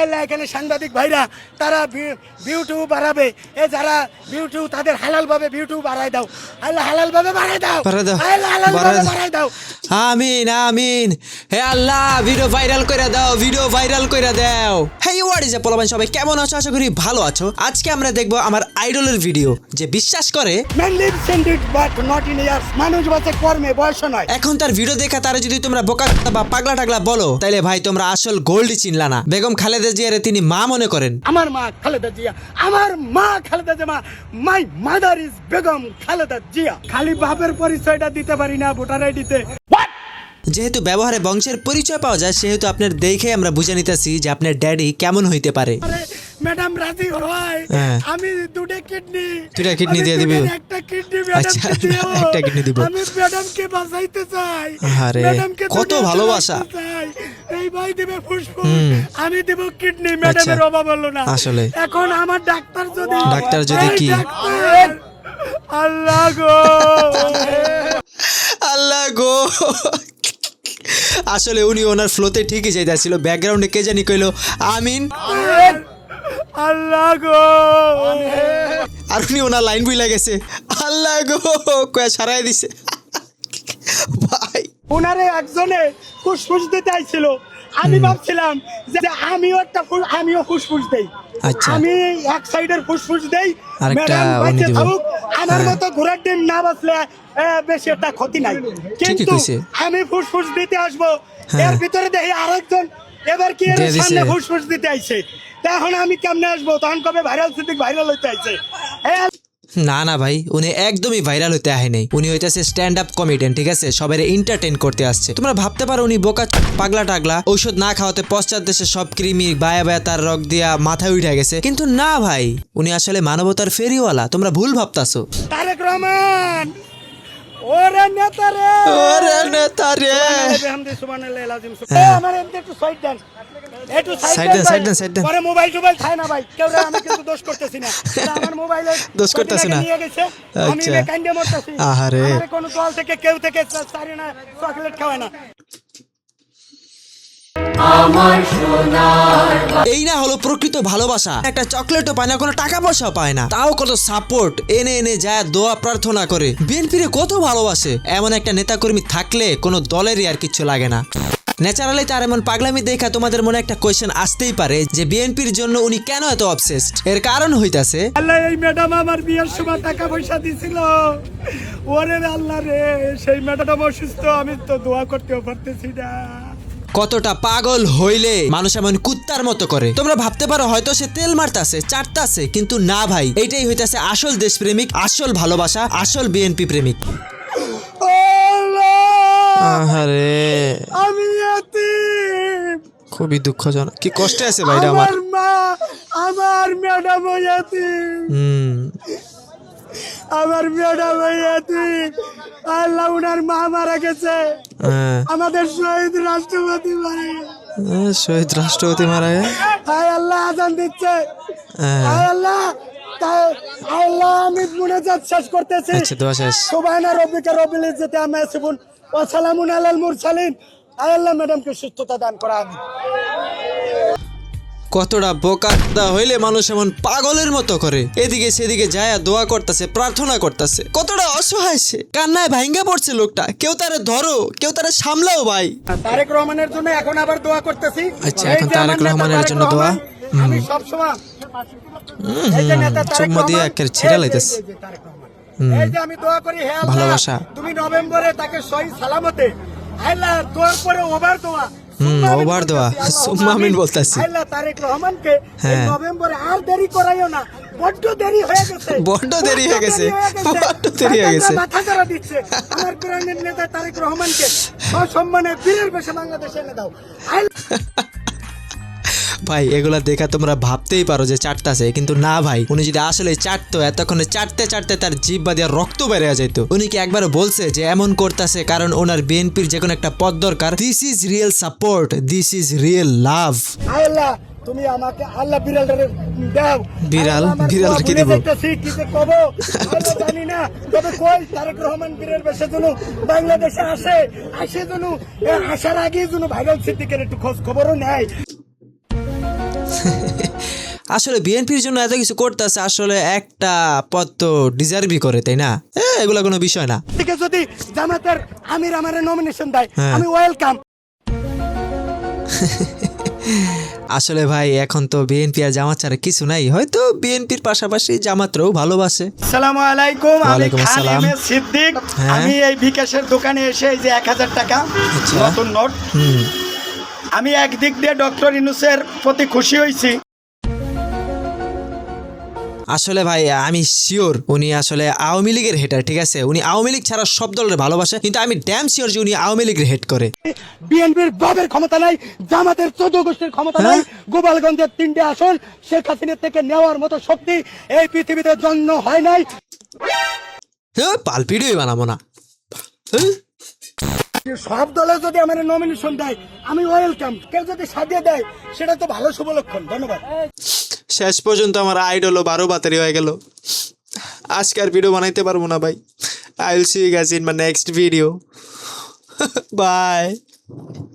আল্লাহ এখানে সাংবাদিক ভাইরা তারা ভিউটিউ বাড়াবে। এ যারা ভিউটিউ তাদের হালাল ভাবে ভিউটিউ বাড়ায় দাও। আল্লাহ হালাল ভাবে বাড়ায় দাও। আল্লাহ হালাল ভাবে বাড়ায় দাও। আমিন আমিন। হে আল্লাহ ভিডিও ভাইরাল করে দাও ভিডিও ভাইরাল করে দাও। হে হোয়াট ইজ পোলাবান সবাই কেমন আছো? আশা করি ভালো আছো। আজকে আমরা দেখব আমার আইডলের ভিডিও যে বিশ্বাস করে মানুষ বাঁচে কর্মে বয়স নয়। এখন তার ভিডিও দেখা তারা যদি তোমরা বোকা বা পাগলা টাগলা বলো তাইলে ভাই তোমরা আসল গোল্ডই চিনলা না। বেগম খালেদা জিয়ারে তিনি মা মনে করেন? আমার মা খালেদা জিয়া। আমার মা Khaleda Zia my mother is Begum Khaleda Zia. খালি বাপের পরিচয়টা দিতে পারি না ভোটার আইডিতে। যেহেতু ব্যবহারে বংশের পরিচয় পাওয়া যায় সেহেতু আপনার দেখে আমরা বুঝে নিতেছি যে আপনার ড্যাডি কেমন হইতে পারে। ম্যাডাম রাজি হয়। হ্যাঁ। আমি দুটো কিডনি। দুটা কিডনি দিয়ে দিবি? একটা কিডনি আচ্ছা, একটা kidney দিব। আমি ম্যাডামকে বাঁচাইতে চাই। আরে, কত ভালোবাসা। ভাই দেবে ফুসফুস আমি দেব কিডনি ম্যাডামের আচ্ছা। অভাব হলো না। আসলে। এখন আমার ডাক্তার যদি ডাক্তার যদি কি? আল্লাহ গো! আল্লাহ গো! আসলে উনি ওনার ফ্লোতে ঠিকই যাইতেছিল ব্যাকগ্রাউন্ডে কে জানি কইলো আমিন। আল্লাহ গো! আর উনি ওনার লাইন বুইলা গেছে আল্লাহ গো! কয়া সারাই দিছে। ভাই। ওনারে একজনে ফুসফুস দিতে আইছিল। আমি ভাবছিলাম যে আমিও একটা আমিও ফুসফুস দেই। আচ্ছা। আমি এক সাইডের ফুসফুস দেই ম্যাডাম উনি থাকুক আমার হ্যাঁ। মতো ঘোড়ার ডিম না বাঁচলে বেশি একটা ক্ষতি নাই। কিন্তু আমি ফুসফুস দিতে আসব হ্যাঁ। এর ভিতরে দেখি আরেকজন এবার কি এর সামনে ফুসফুস দিতে আইছে? তখন আমি কেমনে আসব? তখন কবে ভাইরাল সিদ্দিক ভাইরাল হইতে আইছে? না না ভাই, উনি একদমই ভাইরাল হতে আহে নাই উনি হইতেছে স্ট্যান্ড আপ কমেডিয়ান ঠিক আছে? সবাই এন্টারটেন করতে আসছে। তোমরা ভাবতে পারো, উনি বোকা পাগলা টাগলা, ঔষধ না খাওয়াতে পশ্চাৎ দেশে সব কৃমি বায়া বায়া তার রক দিয়া মাথায় উঠে গেছে। কিন্তু না ভাই, উনি আসলে মানবতার ফেরিওয়ালা, তোমরা ভুল ভাবতাছো। তারেক রহমান! ওরে নেতা রে ওরে নেতা রে সুবহানাল্লাহ। আমার এমনি একটু সাইড দেন একটু সাইড দেন, side দেন। পরে মোবাইল টোবাইল খায় না ভাই কেউ আমি কিন্তু দোষ করতেছি না আমার মোবাইলে দোষ করতেছি না। নিয়ে গেছে আমি আচ্ছা। কাইন্ডে মরতেছি আহারে। কোনো দল থেকে কেউ থেকে সারি না চকলেট খাওয়ায় না এই না হলো প্রকৃত ভালোবাসা। একটা চকলেটও পায় না কোনো টাকা পয়সা পায় না। তাও কত সাপোর্ট এনে এনে যায় দোয়া প্রার্থনা করে। বিএনপির কত ভালোবাসে। এমন একটা নেতাকর্মী থাকলে কোনো দলেরই আর কিছু লাগে না। ন্যাচারালি তার এমন পাগলামি দেখা তোমাদের মনে একটা কোয়েশ্চেন আসতেই পারে যে বিএনপির জন্য উনি কেন এত অবসেসড এর কারণ হইতাছে আল্লাহ এই ম্যাডাম আমার বিয়ের সময় টাকা পয়সা দিছিল। ওরে আল্লাহ রে সেই ম্যাডাম অসুস্থ আমি তো দোয়া করতেও পারতেছি না। কতটা পাগল হইলে মানুষ এমন কুত্তার মতো করে। তোমরা ভাবতে পারো হয়তো সে তেল মারতাছে চাটতাছে কিন্তু না ভাই এইটাই হইতাছে আসল দেশপ্রেমিক আসল ভালোবাসা আসল বিএনপি প্রেমিক। আল্লাহ! আরে আমি খুবই দুঃখজনক। কি কষ্টে আছে ভাইরা আমার আমার। মা আমার ম্যাডাম হুম। আমার ম্যাডাম আল্লাহ উনার মা মারা গেছে! আমাদের শহীদ রাষ্ট্রপতি মারা হ্যাঁ, শহীদ রাষ্ট্রপতি মারা হায় আল্লাহ আজান দিচ্ছে। হ্যাঁ, হায় আল্লাহ তাই আল্লাহ আমি মুনাজাত শেষ করতেছি। আচ্ছা না সুবহানা যেতে রব্বিল ইজ্জাতি আম্মা ইয়াসিফুন। ওয়া সালামুন আলাল মুরসালিন। আয় আল্লাহ ম্যাডামকে সুস্থতা দান করা আমিন কতটা বোকা হইলে মানুষ এমন পাগলের মতো করে। এদিকে সেদিকে যায় দোয়া করতেছে প্রার্থনা করতেছে। কতটা অসহায় সে। কান্নায় ভাঙ্গা পড়ছে লোকটা। কেউ তারে ধরো কেউ তারে সামলাও ভাই। তারেক রহমানের জন্য এখন আবার দোয়া করতেছি। আচ্ছা, এখন তারেক রহমানের জন্য দোয়া? আমি সব সময় এই যে নেতা তারেক চুম্মা দিয়ে একেবারে ছিঁড়া লাইতাছে। এই যে আমি দোয়া করি হে আল্লাহ ভালোবাসা। তুমি নভেম্বরে তাকে সহি সালামতে আল্লাহ তোর পরে ওভার দোয়া। হুম, ওভার দেওয়া সুম্মা আমিন। বলতেছি। আল্লাহ তারেক রহমানকে হ্যাঁ। নভেম্বরে আর দেরি করাইও না বড্ড দেরি হয়ে গেছে বড্ড দেরি হয়ে গেছে। বড্ড দেরি হয়ে গেছে। মাথা ধরা দিচ্ছে আমার কোরআনের নেতা তারেক রহমানকে সম্মানে বীরের বেশে বাংলাদেশে এনে দাও ভাই এগুলা দেখা তোমরা ভাবতেই পারো যে চাটতাছে কিন্তু না ভাই উনি যদি আসলে চাটতো এতক্ষণে চাটতে চাটতে তার জিভ বা দিয়ে রক্ত বেড়ে যেত উনি কি একবার বলছে যে এমন করতেছে কারণ ওনার বিএনপির যে কোনো একটা পদ দরকার? This is real support this is real love Allah তুমি আমাকে আল্লাহ বিড়ালটারে দাও। বিড়াল? বিড়াল কি দিব? কব? আল্লাহ জানি না তবে কই তারেক রহমান বীরের বেশে যেন বাংলাদেশে আসে আসে আসার আগে ভাইরাল সিদ্দিকের একটু খোঁজ খবরও নেয়। আসলে বিএনপির জন্য এত কিছু করতেছে আসলে একটা পদ তো ডিজার্ভই করে তাই না এগুলো কোনো বিষয় না থেকে যদি জামাতের আমির আমারে নমিনেশন দেয় হ্যাঁ। আমি ওয়েলকাম আসলে ভাই এখন তো বিএনপি আর জামাত ছাড়া কিছু নাই হয়তো বিএনপির পাশাপাশি জামাতরাও ভালোবাসে আসসালামু আলাইকুম ওয়ালাইকুম আসসালাম। সিদ্দিক হ্যাঁ। আমি এই বিকাশের দোকানে এসে এই যে এক হাজার টাকা আচ্ছা। নতুন নোট হুম আমি একদিক দিয়ে ডক্টর ইনুসের প্রতি খুশি হয়েছি। আসলে ভাই আমি শিওর উনি আসলে আওয়ামী লীগের হেটার ঠিক আছে? উনি আওয়ামী লীগ ছাড়া সব দলের ভালোবাসে কিন্তু আমি ড্যাম শিওর যে উনি আওয়ামী লীগের হেট করে। বিএনপির বাবের ক্ষমতা নাই জামাতের চোদ্দ গোষ্ঠীর ক্ষমতা নাই গোপালগঞ্জের তিনটে আসন শেখ হাসিনার থেকে নেওয়ার মতো শক্তি এই পৃথিবীতে জন্ম হয় নাই। হ্যাঁ পালপিডিও বানাবো না। হ্যাঁ? সব দলে যদি আমার নমিনেশন দেয়, আমি ওয়েলকাম কেউ যদি সাজিয়ে দেয়, সেটা তো ভালো শুভ লক্ষণ। ধন্যবাদ। শেষ পর্যন্ত আমার আইডলও বারো বাতারি হয়ে গেল। আজকে আর ভিডিও বানাইতে পারব না ভাই। I will see you in my next video bye